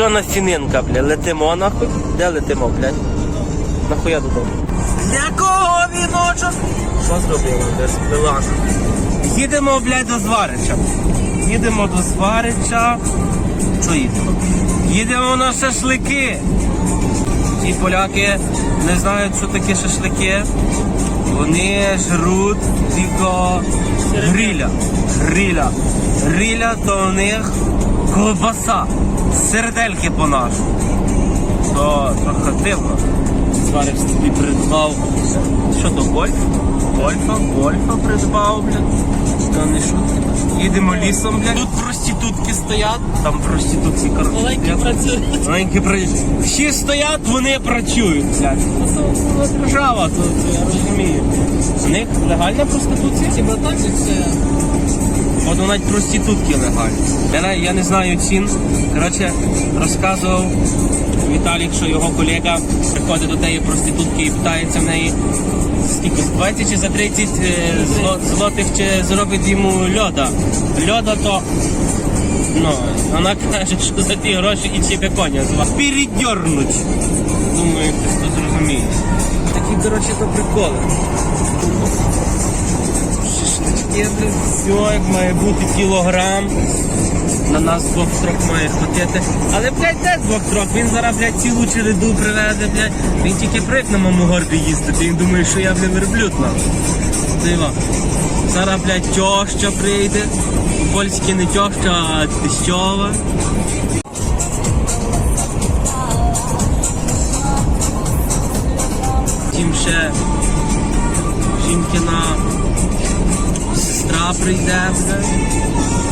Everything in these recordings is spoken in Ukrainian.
Що на сінинка, бля? Летимо нахуй? Де летимо, блядь? Нахуя додому? Для кого віночок? Що зробила, без Милана? Їдемо, блядь, до Зварича. Їдемо до Зварича. Що їдемо? Їдемо на шашлики. Ті поляки не знають, що таке шашлики. Вони жруть тільки гриля. Гриля. Гриля то у них ковбаса. Сердельки по-нашому. То трохи дивно. Зварив собі придбав. Що то гольф? Гольфа, гольфа придбав, блядь. То не шутки. Їдемо лісом, блядь. Тут проститутки стоять, там проститутки коротше. Маленькі працюють. Маленькі працюють. Всі стоять, вони працюють, блядь. Ну, то держава, то, то я розумію. У них легальна проституція? Хіба так як це? От навіть проститутки легальні. Я, не- знаю цін. Коротше, розказував Віталік, що його колега приходить до тієї проститутки і питається в неї, скільки, 20 чи за 30 е, зло- злотих чи зробить йому льода. Льода то. Ну, вона каже, що за ті гроші і тебе коня з вас передернуть. Думаю, хтось тут зрозуміє. Такі, коротше, то приколи. Блін, все як має бути кілограм. На нас трьох має хватити. Але, блядь, де двох? Він зараз, блядь, цілу череду привезе, блядь. Він тільки привик на моєму горбі їздити. Він думає, що я, блядь, верблюд. Диво. Зараз, блядь, тьоща прийде. У Польське не тьоща, а тещова. Тим ще жінкина сестра прийде.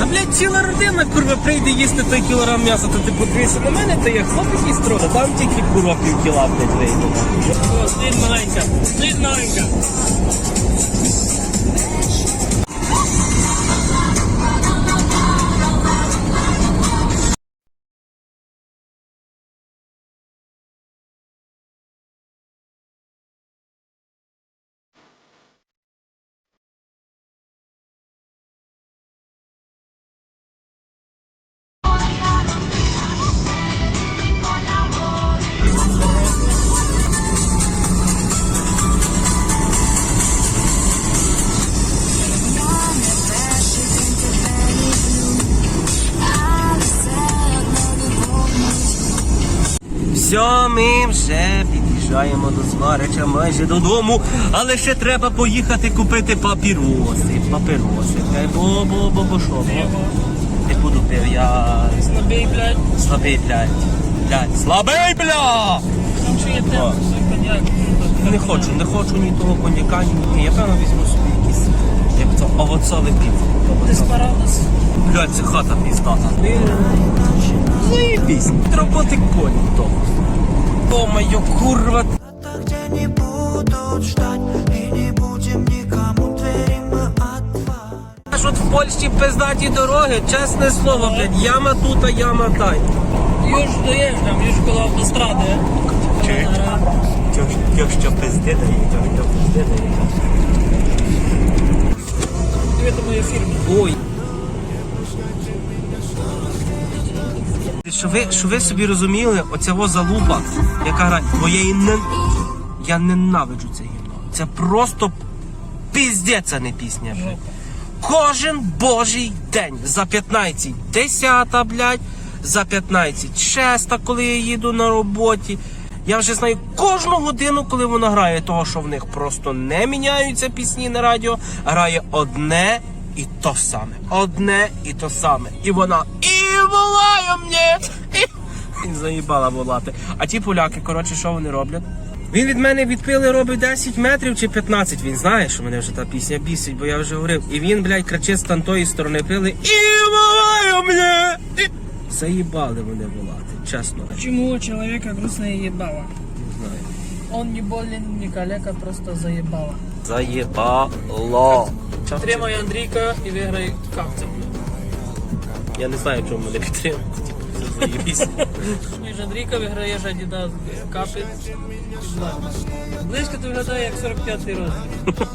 А блядь, ціла родина курва прийде їсти той кілограм м'яса, то ти подивися на мене, то я хлопець їсть трохи. Там тільки курва пів кіла, блядь, вийде. Слід маленька. Слід маленька. Все, ми вже під'їжджаємо до Зварича майже додому, але ще треба поїхати купити папіроси. Папіроси. Бо, бо, бо, бо що? Бо? Не буду пив, я Слабий, блядь. слабий, блядь. Блядь, слабий, бля! Там що є темно, коньяк. Не хочу, не хочу ні того коньяка, ні. Я певно візьму собі якийсь, як це, овоцовий пів. Ти спарав нас. Блядь, це хата піздата. Заєбісь. Роботи коні того О-моє, курва, Это где не будут ждать И не будем никому двери мы открывать Аж от в Польщі пиздаті дороги, чесне слово, блядь, яма тут, а яма тай. Юж доїжджам, юж коло автостради. Якщо пизди дає, то пизди дає. Це моя фірма. Ой. Що ви, що ви собі розуміли, оця залупа, яка грає, бо я не... Я ненавиджу це гімно. Це просто піздець, а не пісня, блядь. Кожен божий день за 15, 10, блядь, за 15, 6, коли я їду на роботі. Я вже знаю кожну годину, коли вона грає, того, що в них просто не міняються пісні на радіо, грає одне і то саме. Одне і то саме. І вона і волає мені. І, і заїбала волати. А ті поляки, коротше, що вони роблять? Він від мене відпили робить 10 метрів чи 15. Він знає, що мене вже та пісня бісить, бо я вже говорив. І він, блядь, кричить з тантої сторони пили і волає мене. І... Заїбали вони волати, чесно. Почему у человека грустная ебала? Не знаю. Он не болен, не калека, просто заебала. Заєбало. Підтримай Андрійка і виграй капцем. Я не знаю, чому мене підтримують. Заєбісь. Ніж Андрійка виграєш Adidas капи. Близько ти виглядає як 45-й розділ.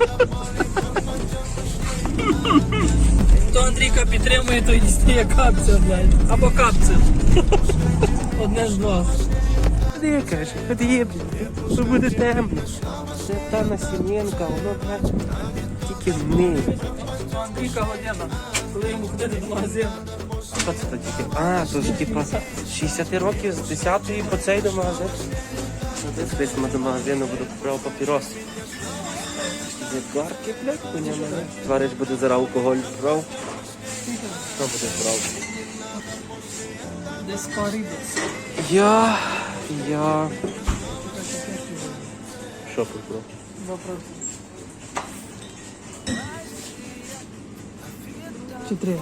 Хто Андрійка підтримує, той дістає капця, блядь. Або капця. Одне з два. Ходи, каже, що буде темно. Це та насінинка, воно блядь, тільки вниз. То Андрійка година, коли йому ходити в магазин. Що це таке? А, то ж типа з 60 років, з 10 по цей до магазину. Ну, Десь ми до магазину буду купляв папірос. Цигарки, блядь, коня мене. Товариш буде зараз алкоголь брав. Що буде брав? Десь парі. Я. Я. Що купив? Вопрос. Чи три?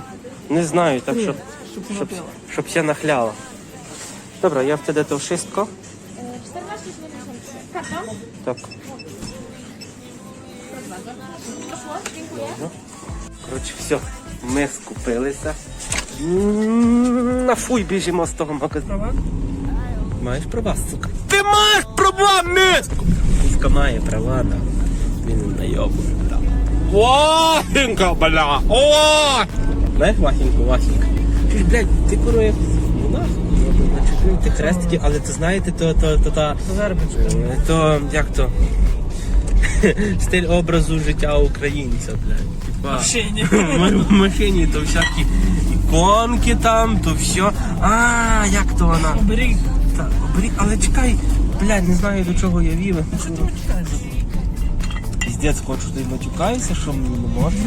Не знаю, так щоб, Щоб щоб, напила. щоб я нахляла. Dobra, ja wtedy to wszystko. 14,90. Kartą? Tak. Poszło? Dziękuję. Коротше, все, ми скупилися. М, На фуй біжимо з того магазину. Маєш права, сука. Ти маєш права, миску! Сука має права, да. Він найобує, да. Вахінка, бля! О! Знаєш Вахінку, Вахінка? Ти блядь, ти куро як монах. Ти хрестики, але ти знаєте, то, то, то, та... Завербочка. Е, То як то? Стиль образу життя українця, блядь. Типа, Машині. в машині то всякі іконки там, то все. А, як то вона? Оберіг. Так, оберіг, але чекай, блядь, не знаю до чого я вів. Що ти? Піздець, хочу ти матюкаєшся, що мені не можна.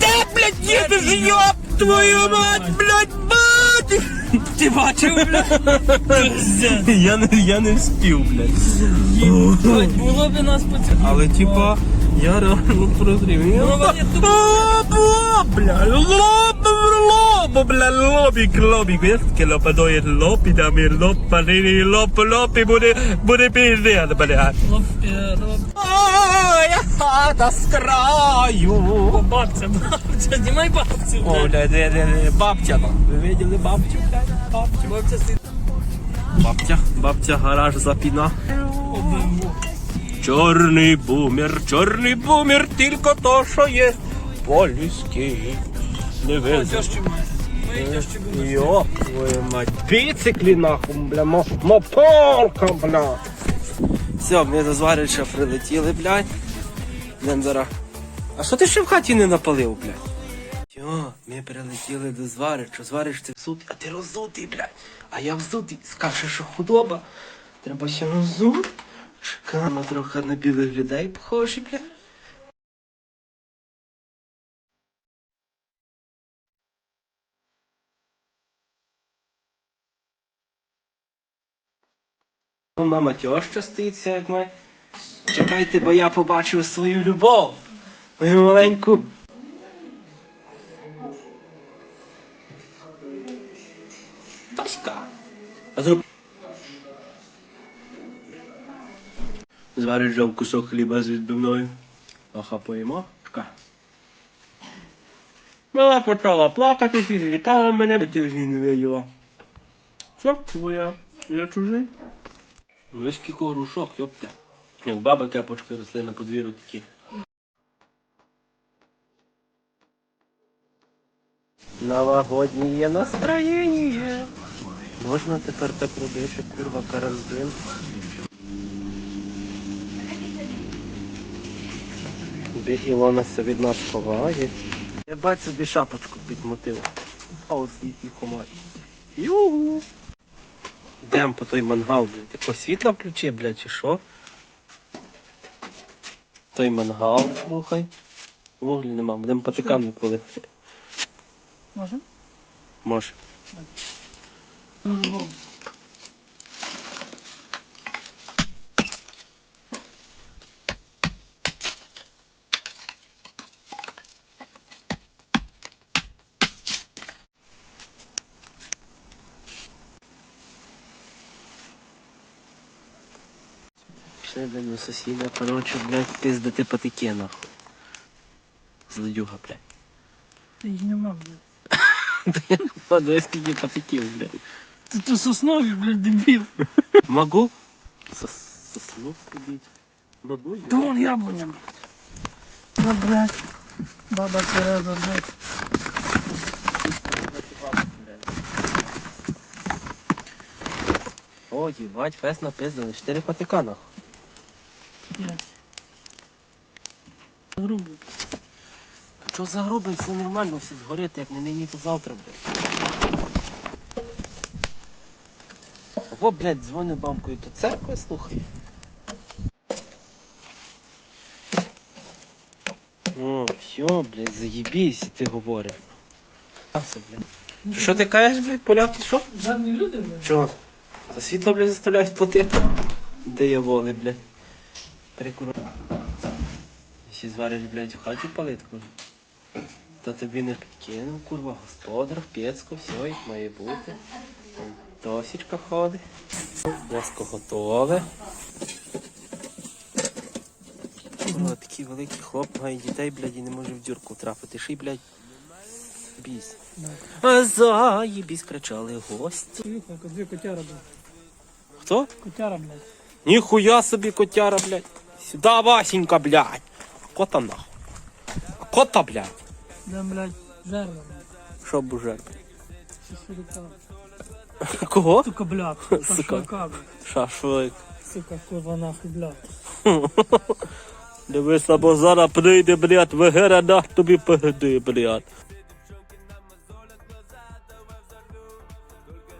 Де, блядь, їдеш, йоп, твою мать, блядь, мать! Ти бачив, блядь? Я не, я не вспів, блядь. Блядь, Було б нас поцікавило. Але типа, я реально прозрів. Я Ну, вони тут- Лобо, бля, лобо, лобо, бля, лобік, лобік. Wiesz, таке лопадоє лопі, там і лопані, лоп, лопі, буде, буде пізде, бля. Лоб, е, лоб. Ой, хата з краю. О, бабця, бабця, знімай бабцю, О, блядь. де, де, де, бабтя, ну. ви видели бабтю, блядь. Бабця стоїть. Бабтя, бабтя, гараж запіна. Чорний бумер, чорний бумер, тільки то, що є польський. Не О, видно. має. Мої були. Йоп, твою мать. Біциклі нахуй, бля, мо- моторка, бля. Все, ми до Зварича прилетіли, блядь. Йдем. А що ти ще в хаті не напалив, блядь? Йо, ми прилетіли до Зварича. Зварич ти взутий, а ти розутий, блядь. А я взутий. Скаже, що худоба. Треба ще розут. Чекаємо трохи на білих людей похожі, блядь. Ну, Мама тьоща стоїться, як має. Чекайте, бо я побачив свою любов. Мою маленьку. Таська. А зроб... Звариш жав кусок хліба з відбивною. Аха, поїмо. Мала почала плакати, вітала мене, ти ж не виділа. Що твоя? Я чужий? Весь кілько грушок, йопте. Як баба кепочки росли на подвір'ю такі. Новогоднє є настроєння. Можна тепер так робити, курва, карантин. Де Ілона це від нас ховає. Я бать собі шапочку підмотив. А ось її ховає. Югу. Йдемо по той мангал, блядь. Якось світло включи, блядь, чи що? Той мангал, слухай. Вуглі нема, будемо патиками коли. Може? Може. Пішли блядь, до сусіда, короче, блядь, пиздати патики, нахуй. Злодюга, блядь. Та їх нема, блядь. Подивись, скільки патиків, блядь. Ти то соснові, блядь, дебіл. Могу? Сос- Сосну побить. Могу? Та вон яблуня, блядь. Блядь. Баба Тереза, блядь. О, їбать, фест напиздили, 4 патика нахуй. Блядь. Грубо. Що за все нормально, все згорить, як не нині, то завтра, блядь. О, блядь, дзвоню бамкою до церкви, слухай. О, все, блядь, заєбісь, ти говориш. Блядь. Що ти кажеш, блядь, поляки, що? Жадні люди, блядь. Що? За світло, блядь, заставляють платити? Де я воли, блядь? Прикур. Ще звариш, блядь, в хаті палитку. Та тобі не підкинув, курва, господар, пецько, все, як має бути. Досічка ходить. М'яско готове. Курва, такий великий хлоп має дітей, блядь, і не може в дюрку трапити. Ший, блядь, бісь. А заєбісь кричали гості. Дві котяра, блядь. Хто? Котяра, блядь. Ніхуя собі котяра, блядь. Сюда, Васенька, блядь. Кота нахуй. Кота, блядь. Дем, блядь, жерла. Що боже? Шашлика. Кого? Сука, блядь. Сука. Шашлика, блядь. Шашлик. Сука, курва нахуй, блядь. Дивись, або зараз прийде, блядь, вигера, тобі погоди, блядь.